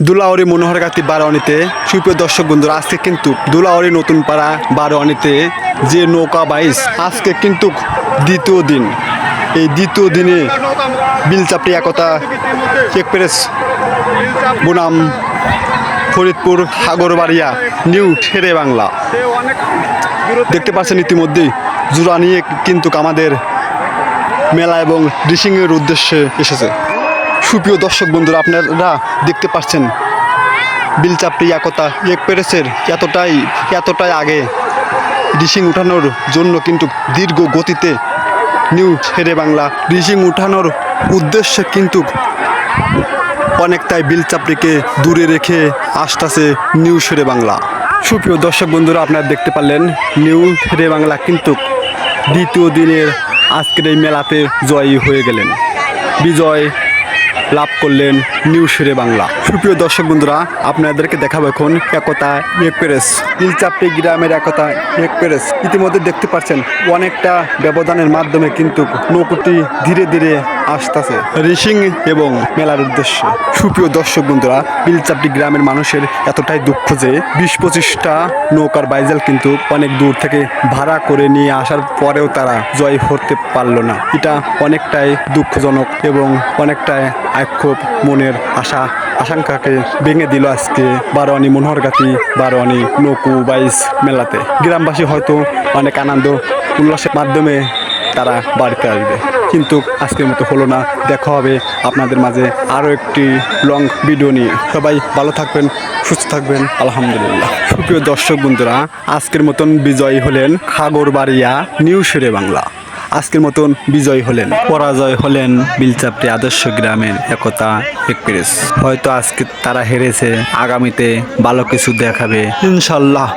দুলাওয়ারি মনোহরগাতি বারোয়ানিতে সুপ্রিয় দর্শক বন্ধুরা, আজকে কিন্তু দুলাওয়ারি নতুন পাড়া বারোয়ানিতে যে নৌকা বাইস আজকে কিন্তু দ্বিতীয় দিন। এই দ্বিতীয় দিনে বিলচাপটি একতা এক্সপ্রেস বনাম, ফরিদপুর, সাগরবাড়িয়া, নিউ ঠেরে বাংলা। দেখতে পাচ্ছেন ইতিমধ্যেই জোড়া নিয়ে কিন্তু আমাদের মেলা এবং ড্রেসিংয়ের উদ্দেশ্যে এসেছে। সুপ্রিয় দর্শক বন্ধুরা, আপনারা দেখতে পাচ্ছেন বিলচাপটি একতা এক পেরেসের এতটাই এতটাই আগে ডিসিং উঠানোর জন্য কিন্তু দীর্ঘ গতিতে নিউ ছেড়ে বাংলা ডিসিং উঠানোর উদ্দেশ্যে কিন্তু অনেকটাই বিলচাপড়িকে দূরে রেখে আসতেছে নিউ শেরে বাংলা। সুপ্রিয় দর্শক বন্ধুরা, আপনারা দেখতে পারলেন নিউ শেরে বাংলা কিন্তু দ্বিতীয় দিনের আজকের এই মেলাতে জয়ী হয়ে গেলেন। বিজয় লাভ করলেন নিউ শেরে বাংলা। সুপ্রিয় দর্শক বন্ধুরা, আপনাদেরকে দেখাবো এখন একতা এক্সপ্রেস নীলচাপটি গ্রামের একতা এক্সপ্রেস। ইতিমধ্যে দেখতে পাচ্ছেন, অনেকটা ব্যবধানের মাধ্যমে কিন্তু নৌকোটি ধীরে ধীরে আসতেছে। রেসিং এবং মেলার উদ্দেশ্যে। সুপ্রিয় দর্শক বন্ধুরা, বিলচাপটি গ্রামের মানুষের এতটাই দুঃখ যে বিশ পঁচিশটা নৌকার বাইজাল কিন্তু অনেক দূর থেকে ভাড়া করে নিয়ে আসার পরেও তারা জয় করতে পারল না। এটা অনেকটাই দুঃখজনক এবং অনেকটাই আক্ষোভ মনের আশা, আশঙ্কাকে ভেঙে দিল আজকে বারোয়ানি মনোহরগাতি, বারোয়ানি নৌকু বাইশ মেলাতে। গ্রামবাসী হয়তো অনেক আনন্দ, উল্লাসের মাধ্যমে তারা বাড়িতে আসবে। কিন্তু আজকের মতো হলো না। দেখা হবে আপনাদের মাঝে আরও একটি লং ভিডিও নিয়ে। সবাই ভালো থাকবেন, সুস্থ থাকবেন। আলহামদুলিল্লাহ। সুপ্রিয় দর্শক বন্ধুরা, আজকের মতন বিজয়ী হলেন খাগরবাড়িয়া নিউ শেরে বাংলা। আজকের মতন বিজয় হলেন, পরাজয় হলেন বিলচাপটি আদর্শ গ্রামের একতা এক্সপ্রেস। হয়তো আজকে তারা হেরেছে, আগামীতে ভালো কিছু দেখাবে। ইনশাল্লাহ।